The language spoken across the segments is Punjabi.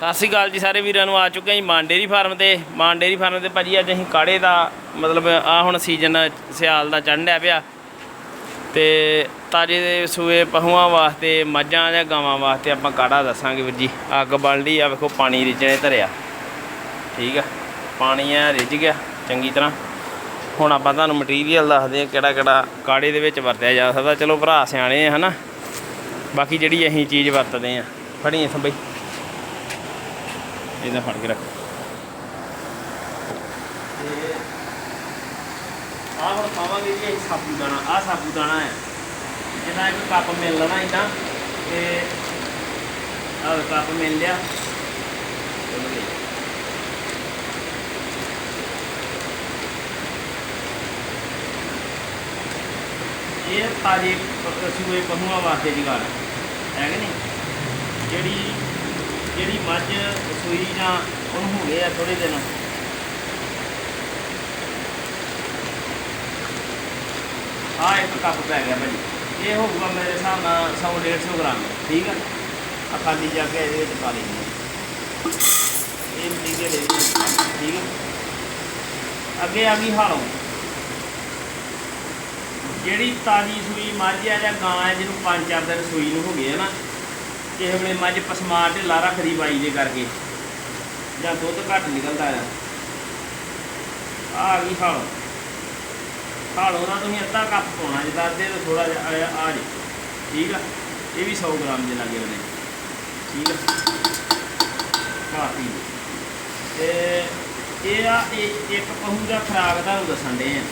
ਸਤਿ ਸ਼੍ਰੀ ਅਕਾਲ ਜੀ ਸਾਰੇ ਵੀਰਾਂ ਨੂੰ, ਆ ਚੁੱਕੇ ਹਾਂ ਜੀ ਮਾਨ ਡੇਰੀ ਫਾਰਮ ਤੇ। ਮਾਨ ਡੇਰੀ ਫਾਰਮ ਤੇ ਭਾਜੀ ਅੱਜ ਅਸੀਂ ਕਾੜੇ ਦਾ, ਮਤਲਬ ਆ ਹੁਣ ਸੀਜ਼ਨ ਸਿਆਲ ਦਾ ਚੜ੍ਹਨ ਪਿਆ। ਤੇ ਤਾਜੇ ਦੇ ਸੂਏ ਪਹੂਆਂ ਵਾਸਤੇ, ਮੱਝਾਂ ਜਾਂ ਗਾਵਾਂ ਵਾਸਤੇ ਆਪਾਂ ਕਾੜਾ ਦੱਸਾਂਗੇ ਵੀਰ ਜੀ। ਅੱਗ ਬਲ ਆ, ਵੇਖੋ ਪਾਣੀ ਰਿੱਝਣੇ ਧਰਿਆ। ਠੀਕ ਆ, ਪਾਣੀ ਆ ਰਿੱਝ ਗਿਆ, ਚੰਗੀ ਤਰ੍ਹਾਂ। ਹੁਣ ਆਪਾਂ ਤੁਹਾਨੂੰ ਮਟੀਰੀਅਲ ਦੱਸਦੇ ਆ ਕਿਹੜਾ ਕਿਹੜਾ ਕਾੜੇ ਦੇ ਵਿੱਚ ਵਰਤਿਆ ਜਾ ਸਕਦਾ। ਚਲੋ ਭਰਾ ਸਿਆਣੇ ਆ, ਹਨਾ। ਬਾਕੀ ਜਿਹੜੀ ਅਸੀਂ ਚੀਜ਼ ਵਰਤਦੇ ਆ ਫੜੀ ਇੱਥੋਂ ਬਈ ਇਹਦਾ ਫੜ ਕੇ ਰੱਖ ਆਹ ਹੁਣ ਪਾਵਾਂਗੇ ਜੀ ਅਸੀਂ ਸਾਬੂਦਾਨਾ ਆਹ ਸਾਬੂਦਾਨਾ ਹੈ। ਜਿਹਦਾ ਇੱਕ ਕੱਪ ਮਿਲ ਲੈਣਾ ਇਦਾਂ ਤੇ ਆਹ ਕੱਪ ਮਿਲ ਲਿਆ। ਇਹ ਤਾਜ਼ੇ ਪ- ਸੂਏ ਪਹੂਆਂ ਵਾਸਤੇ ਦੀ ਗੱਲ ਹੈ ਕਿ ਨਹੀਂ? ਜਿਹੜੀ ਜਿਹੜੀ ਮੱਝ ਸੂਈ ਜਾਂ ਉਹਨੂੰ ਹੋ ਗਏ ਆ ਥੋੜੇ ਦਿਨ। ਆ ਇੱਕ ਕੱਪ ਪੈ ਗਿਆ ਭਾਜੀ। ਇਹ ਹੋਊਗਾ ਮੇਰੇ ਹਿਸਾਬ ਨਾਲ 100 150 ਗ੍ਰਾਮ, ਠੀਕ ਆ? ਆ ਖਾਲੀ ਜਾ ਕੇ ਇਹਦੇ ਵਿੱਚ ਪਾ ਲੈਣੀ ਇਹ ਮਟੀਰੀਅਲ ਇਹ ਠੀਕ ਆ? ਅੱਗੇ ਆ ਗਈ ਹਾਲੋ। ਜਿਹੜੀ ਤਾਜੀ ਸੂਈ ਮੱਝ ਆ ਜਾਂ ਗਾਂ ਹੈ ਜਿਹਨੂੰ 5-4 ਦਿਨ ਸੂਈ ਨੂੰ ਹੋ ਗਏ ਆ ਨਾ ਕਿਸੇ ਵੇਲੇ ਮੱਝ ਪਸਮਾ ਢਿੱਲਾ ਰੱਖਦੀ ਬਾਈ ਦੇ ਕਰਕੇ। ਜਾਂ ਦੁੱਧ ਘੱਟ ਨਿਕਲਦਾ ਆ। ਆ ਗਈ ਹਾਲੋ। ਹਾਲੋ ਨਾਲ ਤੁਸੀਂ ਅੱਧਾ ਕੱਪ ਪਾਉਣਾ ਜੇ ਦੱਸਦੇ ਤੋਂ ਥੋੜਾ ਜਿਹਾ ਆ ਆ ਜੀ। ਠੀਕ ਆ? ਇਹ ਵੀ 100 ਗ੍ਰਾਮ ਦੇ ਲੱਗੇ ਬਣੇ ਠੀਕ ਆ? ਕਾਫੀ। ਤੇ ਇਹ ਆ ਇੱਕ ਪਹੁੰਚਾ ਦਾ ਖਰਾਕ ਤੁਹਾਨੂੰ ਦੱਸਣ ਦੇ ਆ।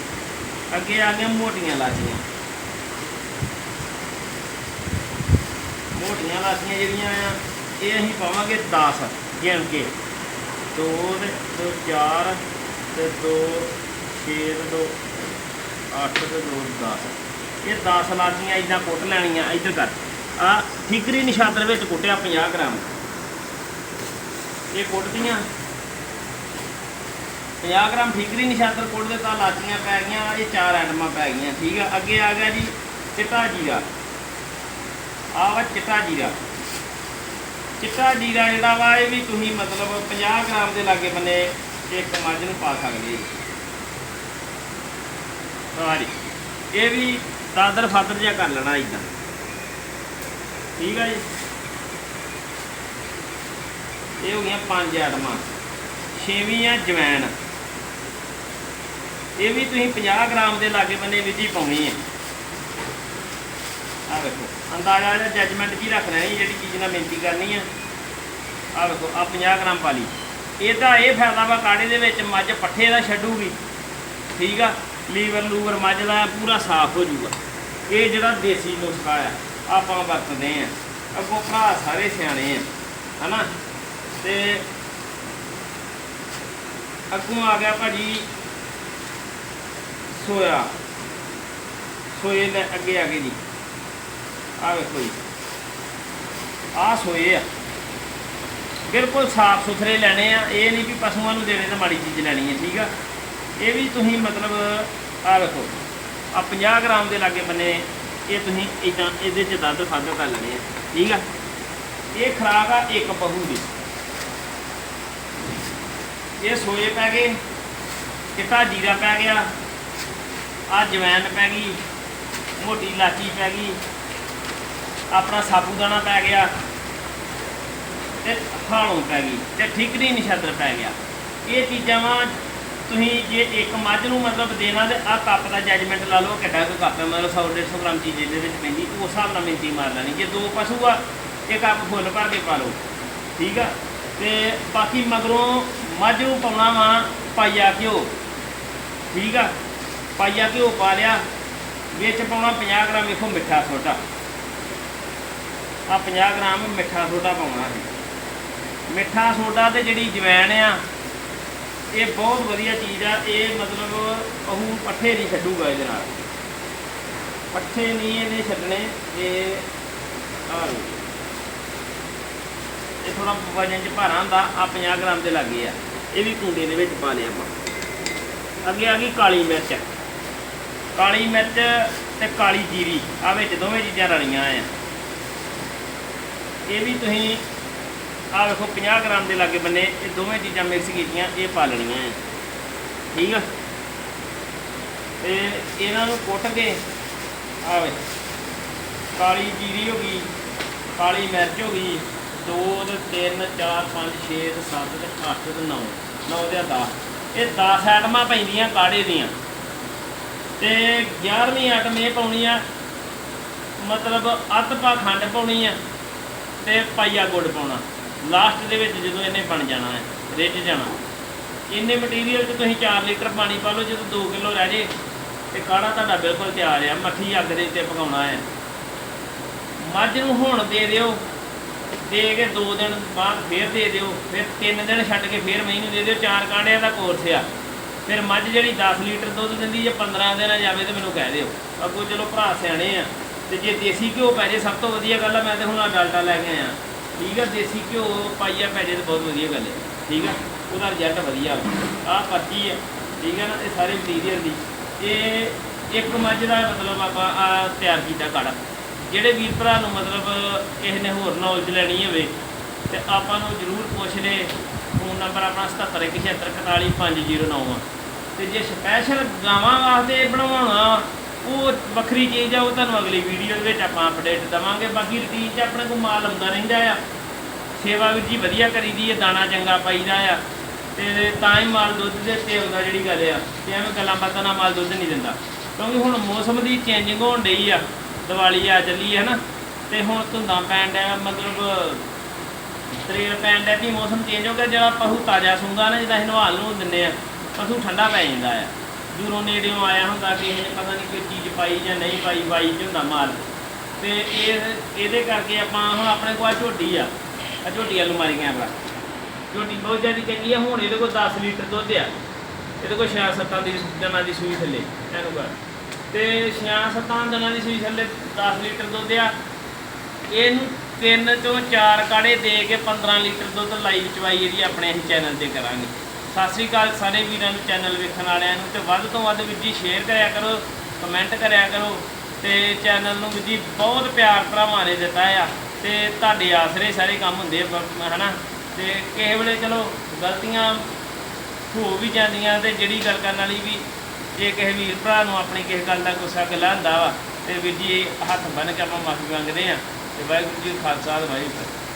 ਅੱਗੇ ਆ ਗਈਆਂ ਮੋਟੀਆਂ ਲਾਚੀਆਂ ਮੋਟੀਆਂ ਲਾਸੀਆਂ ਜਿਹੜੀਆਂ ਆ, ਇਹ ਅਸੀਂ ਪਾਵਾਂਗੇ 10 ਗਿਣ ਕੇ 2 ਤੇ 2 4 ਤੇ 2 6 ਤੇ 2 8 ਤੇ 2 10 ਇਹ 10 ਲਾਸੀਆਂ ਇਦਾਂ ਕੁੱਟ ਲੈਣੀਆਂ ਇੱਧਰ ਕਰ। ਆ ਠੀਕਰੀ ਨਿਸ਼ਾਦਰ ਵਿੱਚ ਕੁੱਟਿਆ 50 ਗ੍ਰਾਮ। ਇਹ ਕੁੱਟਦੀਆਂ। 50 ਗ੍ਰਾਮ ਠੀਕਰੀ ਨਿਸ਼ਾਦਰ ਕੁੱਟ ਦਿੱਤਾ ਲਾਚੀਆਂ ਪੈ ਗਈਆਂ, ਇਹ ਚਾਰ ਐਟਮਾਂ ਪੈ ਗਈਆਂ, ਠੀਕ ਆ? ਅੱਗੇ ਆ ਗਿਆ ਜੀ, ਚਿੱਟਾ ਜੀਰਾ। ਆ ਵਾ ਚਿੱਟਾ ਜੀਰਾ। ਚਿੱਟਾ ਜੀਰਾ ਜਿਹੜਾ ਵਾ, ਇਹ ਵੀ ਤੁਸੀਂ ਮਤਲਬ 50 ਗ੍ਰਾਮ ਦੇ ਲਾਗੇ ਬੰਨੇ ਇੱਕ ਮੱਝ ਨੂੰ ਪਾ ਸਕਦੇ ਜੀ ਹਾਂਜੀ ਇਹ ਵੀ ਦਾਦਰ ਫਾਦਰ ਜਿਹਾ ਕਰ ਲੈਣਾ ਇਦਾਂ ਠੀਕ ਆ ਜੀ? ਇਹ ਹੋ ਗਈਆਂ ਪੰਜ ਆਈਟਮਾਂ ਛੇਵੀਂ ਆ ਜਵੈਣ। ਇਹ ਵੀ ਤੁਸੀਂ 50 ਗ੍ਰਾਮ ਦੇ ਲਾਗੇ ਬੰਨੇ ਵਿੱਚ ਹੀ ਪਾਉਣੀ ਹੈ ਆ ਵੇਖੋ, ਅੰਦਾਜ਼ਾ ਜਾਂ ਜੱਜਮੈਂਟ ਕੀ ਰੱਖਣਾ ਲੈਣੀ ਜਿਹੜੀ ਚੀਜ਼ ਨਾਲ ਮਿਹਨਤੀ ਕਰਨੀ ਆ। ਆ ਵੇਖੋ ਆ 50 ਗ੍ਰਾਮ ਪਾ ਲਈ ਇਹਦਾ ਇਹ ਫਾਇਦਾ ਵਾ ਕਾੜੇ ਦੇ ਵਿੱਚ? ਮੱਝ ਪੱਠੇ ਦਾ ਛੱਡੂਗੀ। ਠੀਕ ਆ? ਲੀਵਰ ਲੂਵਰ ਮੱਝ ਦਾ ਪੂਰਾ ਸਾਫ਼ ਹੋ ਜੂਗਾ ਇਹ ਜਿਹੜਾ ਦੇਸੀ ਨੁਸਖਾ ਆ, ਆਪਾਂ ਵਰਤਦੇ ਆ। ਅੱਗੋਂ ਭਰਾ ਸਾਰੇ ਸਿਆਣੇ ਆ, ਹਨਾ? ਤੇ ਅੱਗੋਂ ਆ ਗਿਆ ਭਾਜੀ ਸੋਇਆ। ਸੋਏ ਦੇ ਅੱਗੇ ਆ ਗਏ ਜੀ। ਆ ਵੇਖੋ ਜੀ ਆ ਸੋਏ ਆ। ਬਿਲਕੁਲ ਸਾਫ਼ ਸੁਥਰੇ ਲੈਣੇ ਆ। ਇਹ ਨਹੀਂ ਵੀ ਪਸ਼ੂਆਂ ਨੂੰ ਦੇਣੇ ਤਾਂ ਮਾੜੀ ਚੀਜ਼ ਲੈਣੀ ਹੈ ਠੀਕ ਆ? ਇਹ ਵੀ ਤੁਸੀਂ ਮਤਲਬ ਆ ਵੇਖੋ ਆ 50 ਗ੍ਰਾਮ ਦੇ ਲਾਗੇ ਬੰਨੇ ਇਹ ਤੁਸੀਂ ਇਦਾਂ ਇਹਦੇ ਚ ਦਰਦ ਫਾਦਰ ਕਰ ਲੈਣੇ ਆ, ਠੀਕ ਆ? ਇਹ ਖਰਾਕ ਆ ਇੱਕ ਬਹੂ ਦੀ। ਇਹ ਸੋਏ ਪੈ ਗਏ, ਚਿੱਟਾ ਜੀਰਾ ਪੈ ਗਿਆ ਆ ਜਵੈਨ ਪੈ ਗਈ, ਮੋਟੀ ਇਲਾਚੀ ਪੈ ਗਈ ਆਪਣਾ ਸਾਬੂਦਾਨਾ ਪੈ ਗਿਆ ਤੇ ਹਾਲੋਂ ਪੈ ਗਈ ਤੇ ਠੀਕਰੀ ਨਿਸ਼ਾਦਰ ਪੈ ਗਿਆ। ਇਹ ਚੀਜ਼ਾਂ ਵਾ ਤੁਸੀਂ ਜੇ ਇੱਕ ਮੱਝ ਨੂੰ ਮਤਲਬ ਦੇਣਾ ਤੇ ਆ ਕੱਪ ਦਾ ਜੱਜਮੈਂਟ ਲਾ ਲਓ, ਕਿੱਡਾ ਕੁ ਕੱਪ ਹੈ, ਮਤਲਬ 100 150 ਗ੍ਰਾਮ ਚੀਜ਼ ਇਹਦੇ ਵਿੱਚ ਪੈਂਦੀ, ਉਸ ਹਿਸਾਬ ਨਾਲ ਮਿੰਤੀ ਮਾਰ ਲੈਣੀ। ਜੇ ਦੋ ਪਸ਼ੂ ਆ ਇਹ ਕੱਪ ਫੁੱਲ ਭਰ ਕੇ ਪਾ ਲਓ, ਠੀਕ ਆ? ਤੇ ਬਾਕੀ ਮਗਰੋਂ ਮੱਝ ਨੂੰ ਪਾਉਣਾ ਵਾ ਪਾਈਆ ਘਿਓ, ਠੀਕ ਆ? ਪਾਈਆ ਘਿਓ ਪਾ ਲਿਆ, ਵਿੱਚ ਪਾਉਣਾ 50 ਗ੍ਰਾਮ, ਵੇਖੋ ਮਿੱਠਾ ਸੋਡਾ। ਆ 50 ਗ੍ਰਾਮ ਮਿੱਠਾ ਸੋਡਾ ਪਾਉਣਾ ਹੈ ਮਿੱਠਾ ਸੋਡਾ ਤੇ ਜਿਹੜੀ ਜਵੈਣ ਆ, ਇਹ ਬਹੁਤ ਵਧੀਆ ਚੀਜ਼ ਆ। ਇਹ ਮਤਲਬ ਉਹ ਪੱਠੇ ਨਹੀਂ ਛੱਡੂਗਾ ਇਹਦੇ ਨਾਲ। ਪੱਠੇ ਨਹੀਂ ਇਹਨੇ ਛੱਡਣੇ, ਇਹ ਆ ਇਹ ਥੋੜਾ ਵਜਨ ਚ ਭਾਰਾ ਹੁੰਦਾ ਆ 50 ਗ੍ਰਾਮ ਦੇ ਲੱਗੇ ਆ। ਇਹ ਵੀ ਕੁੰਡੇ ਦੇ ਵਿੱਚ ਪਾ ਲਿਆ ਆਪਾਂ। ਅੱਗੇ ਆ ਗਈ ਕਾਲੀ ਮਿਰਚ। ਕਾਲੀ ਮਿਰਚ ਤੇ ਕਾਲੀ ਜੀਰੀ ਆ ਵਿੱਚ ਦੋਵੇਂ ਚੀਜ਼ਾਂ ਰਲੀਆਂ ਆ ਇਹ ਵੀ ਤੁਸੀਂ ਆ ਵੇਖੋ 50 ਗ੍ਰਾਮ ਦੇ ਲਾਗੇ ਬੰਨੇ ਇਹ ਦੋਵੇਂ ਚੀਜ਼ਾਂ ਮਿਕਸ ਕੀਤੀਆਂ, ਇਹ ਪਾ ਲੈਣੀਆਂ ਆ ਠੀਕ ਆ? ਤੇ ਇਹਨਾਂ ਨੂੰ ਕੁੱਟ ਕੇ ਆਵੇ ਕਾਲੀ ਜੀਰੀ ਹੋ ਗਈ, ਕਾਲੀ ਮਿਰਚ ਹੋ ਗਈ 2 ਤੇ 3 4 5 6 ਤੇ 7 ਤੇ 8 ਤੇ 9 9 ਦੇ 10 ਇਹ 10 ਆਈਟਮਾਂ ਪੈਂਦੀਆਂ ਕਾੜੇ ਦੀਆਂ। ਤੇ 11ਵੀਂ ਆਈਟਮ ਇਹ ਪਾਉਣੀ ਆ, ਮਤਲਬ ਅੱਧ ਪਾ ਖੰਡ ਪਾਉਣੀ ਆ ਤੇ ਪਾਈਆ ਗੁੜ ਪਾਉਣਾ। ਲਾਸਟ ਦੇ ਵਿੱਚ ਜਦੋਂ ਇਹਨੇ ਬਣ ਜਾਣਾ ਹੈ ਰਿੱਝ ਜਾਣਾ। ਇੰਨੇ ਮਟੀਰੀਅਲ 'ਚ ਤੁਸੀਂ 4 ਲੀਟਰ ਪਾਣੀ ਪਾ ਲਓ, ਜਦੋਂ 2 ਕਿਲੋ ਰਹਿ ਜੇ, ਤੇ ਕਾੜਾ ਤੁਹਾਡਾ ਬਿਲਕੁਲ ਤਿਆਰ ਆ, ਮੱਠੀ ਅੱਗ ਦੇ ਉੱਤੇ ਪਕਾਉਣਾ ਹੈ। ਮੱਝ ਨੂੰ ਹੁਣ ਦੇ ਦਿਓ, ਦੇ ਕੇ 2 ਦਿਨ ਬਾਅਦ ਫੇਰ ਦੇ ਦਿਓ, ਫਿਰ 3 ਦਿਨ ਛੱਡ ਕੇ ਫੇਰ ਮਹੀਂ ਨੂੰ ਦੇ ਦਿਓ, ਚਾਰ ਕਾਂਡਿਆਂ ਦਾ ਕੋਰਸ ਆ। ਫਿਰ ਮੱਝ ਜਿਹੜੀ 10 ਲੀਟਰ ਦੁੱਧ ਦਿੰਦੀ ਜੇ 15 ਦਿਨ ਆ ਜਾਵੇ ਤੇ ਮੈਨੂੰ ਕਹਿ ਦਿਓ। ਅੱਗੋਂ ਚਲੋ ਭਰਾ ਸਿਆਣੇ ਆ। ਤੇ ਜੇ ਦੇਸੀ ਘਿਓ ਪੈ ਜੇ, ਸਭ ਤੋਂ ਵਧੀਆ ਗੱਲ ਆ, ਮੈਂ ਤੇ ਹੁਣ ਆ ਲੈ ਕੇ ਆਇਆ। ਠੀਕ ਆ, ਦੇਸੀ ਘਿਓ ਪਾਈਆ ਪੈ ਜੇ ਤਾਂ ਬਹੁਤ ਵਧੀਆ ਗੱਲ ਹੈ ਠੀਕ ਆ, ਉਹਦਾ ਰਿਜ਼ਲਟ ਵਧੀਆ ਆ। ਪਰਚੀ ਹੈ ਠੀਕ ਆ ਨਾ, ਇਹ ਸਾਰੇ ਮਟੀਰੀਅਲ ਦੀ। ਇਹ ਇੱਕ ਮੱਝ ਦਾ ਮਤਲਬ ਆਪਾਂ ਆ ਤਿਆਰ ਕੀਤਾ ਕਾੜਾ। ਜਿਹੜੇ ਵੀਰ ਭਰਾ ਨੂੰ ਮਤਲਬ ਕਿਸੇ ਨੇ ਹੋਰ ਨੌਲੇਜ ਲੈਣੀ ਹੋਵੇ, ਤੇ ਆਪਾਂ ਨੂੰ ਜਰੂਰ ਪੁੱਛ ਲੈ। ਫੋਨ ਨੰਬਰ ਆਪਣਾ 7717414509 ਆ। ਤੇ ਜੇ ਸਪੈਸ਼ਲ ਗਾਵਾਂ ਵਾਸਤੇ ਬਣਵਾਉਣਾ ਉਹ ਵੱਖਰੀ ਚੀਜ਼ ਆ, ਉਹ ਤੁਹਾਨੂੰ ਅਗਲੀ ਵੀਡੀਓ ਦੇ ਵਿੱਚ ਆਪਾਂ ਅਪਡੇਟ ਦਵਾਂਗੇ। ਬਾਕੀ ਰੁਟੀਨ 'ਚ ਆਪਣੇ ਕੋਲ ਮਾਲ ਆਉਂਦਾ ਰਹਿੰਦਾ ਆ। ਸੇਵਾ ਵੀਰ ਜੀ ਵਧੀਆ ਕਰੀਦੀ ਹੈ ਦਾਣਾ ਚੰਗਾ ਪਾਈਦਾ ਆ। ਤੇ ਤਾਂ ਹੀ ਮਾਲ ਦੁੱਧ ਦੇ ਉੱਤੇ ਆਉਂਦਾ ਜਿਹੜੀ ਗੱਲ ਆ ਤੇ ਐਵੇਂ ਗੱਲਾਂ ਬਾਤਾਂ ਨਾਲ ਮਾਲ ਦੁੱਧ ਨਹੀਂ ਦਿੰਦਾ। ਕਿਉਂਕਿ ਹੁਣ ਮੌਸਮ ਦੀ ਚੇਂਜਿੰਗ ਹੋਣ ਡਈ ਆ, ਦੀਵਾਲੀ ਆ ਚੱਲੀ ਹੈ ਨਾ ਤੇ ਹੁਣ ਧੁੰਦਾਂ ਪੈਣ ਡਿਆ, ਮਤਲਬ ਤਰੇਲ ਪੈਣ ਡਿਆ, ਵੀ ਮੌਸਮ ਚੇਂਜ ਹੋ ਗਿਆ, ਜਿਹੜਾ ਪਸ਼ੂ ਤਾਜ਼ਾ ਸੁੰਗਾ ਨਾ ਜਿਹਦਾ ਹਨਵਾਲ ਨੂੰ ਦਿੰਦੇ ਆ, ਪਸ਼ੂ ਠੰਡਾ ਪੈ ਜਾਂਦਾ ਆ। ਦੂਰੋਂ ਨੇੜਿਓਂ ਆਇਆ ਹੁੰਦਾ ਕਿ ਇਹਨੇ ਪਤਾ ਨਹੀਂ ਕੋਈ ਚੀਜ਼ ਪਾਈ ਜਾਂ ਨਹੀਂ ਪਾਈ ਵਾਈ ਚ ਹੁੰਦਾ ਮਾਲ। ਤੇ ਇਹ, ਇਹਦੇ ਕਰਕੇ ਆਪਾਂ ਹੁਣ ਆਪਣੇ ਕੋਲ ਆਹ ਝੋਟੀ ਆ। ਆ ਝੋਟੀ ਵੱਲ ਮਾਰੀ ਗਿਆ ਭਰਾ ਝੋਟੀ ਬਹੁਤ ਜ਼ਿਆਦਾ ਚੰਗੀ ਆ, ਹੁਣ ਇਹਦੇ ਕੋਲ 10 ਲੀਟਰ ਦੁੱਧ ਆ। ਇਹਦੇ ਕੋਲ 6-7 ਦੀ ਦਿਨਾਂ ਦੀ ਸੂਈ ਥੱਲੇ, ਇਹਨੂੰ ਕਰ। ਤੇ 6-7 ਦਿਨਾਂ ਦੀ ਸੂਈ ਥੱਲੇ 10 ਲੀਟਰ ਦੁੱਧ ਆ। ਇਹਨੂੰ ਤਿੰਨ ਤੋਂ ਚਾਰ ਕਾੜੇ ਦੇ ਕੇ 15 ਲੀਟਰ ਦੁੱਧ ਲਾਈਵ ਚਵਾਈ ਇਹਦੀ ਆਪਣੇ ਅਸੀਂ ਚੈਨਲ ਤੇ ਕਰਾਂਗੇ। ਸਤਿ ਸ੍ਰੀ ਅਕਾਲ ਸਾਰੇ ਵੀਰਾਂ ਨੂੰ ਚੈਨਲ ਵੇਖਣ ਵਾਲਿਆਂ ਨੂੰ ਤੇ ਵੱਧ ਤੋਂ ਵੱਧ ਵੀਰ ਜੀ ਸ਼ੇਅਰ ਕਰਿਆ ਕਰੋ ਕਮੈਂਟ ਕਰਿਆ ਕਰੋ ਤੇ ਚੈਨਲ ਨੂੰ ਵੀਰ ਜੀ ਬਹੁਤ ਪਿਆਰ ਭਰਾਵਾਂ ਨੇ ਦਿੱਤਾ ਆ ਤੇ ਤੁਹਾਡੇ ਆਸਰੇ ਸਾਰੇ ਕੰਮ ਹੁੰਦੇ ਆ ਬ- ਹਨਾ? ਤੇ ਕਿਸੇ ਵੇਲੇ ਚਲੋ ਗਲਤੀਆਂ ਹੋ ਵੀ ਜਾਂਦੀਆਂ ਤੇ ਜਿਹੜੀ ਗੱਲ ਕਰਨ ਵਾਲੀ ਵੀ ਜੇ ਕਿਸੇ ਵੀਰ ਭਰਾ ਨੂੰ ਆਪਣੀ ਕਿਸੇ ਗੱਲ ਦਾ ਗੁੱਸਾ ਗਿਲਾ ਹੁੰਦਾ ਵਾ ਤੇ ਵੀਰ ਜੀ ਹੱਥ ਬੰਨ ਕੇ ਆਪਾਂ ਮਾਫੀ ਮੰਗਦੇ ਆ ਤੇ ਵਾਹਿਗੁਰੂ ਜੀ ਖਾਲਸਾ ਵਾਹਿਗੁਰੂ ਜੀ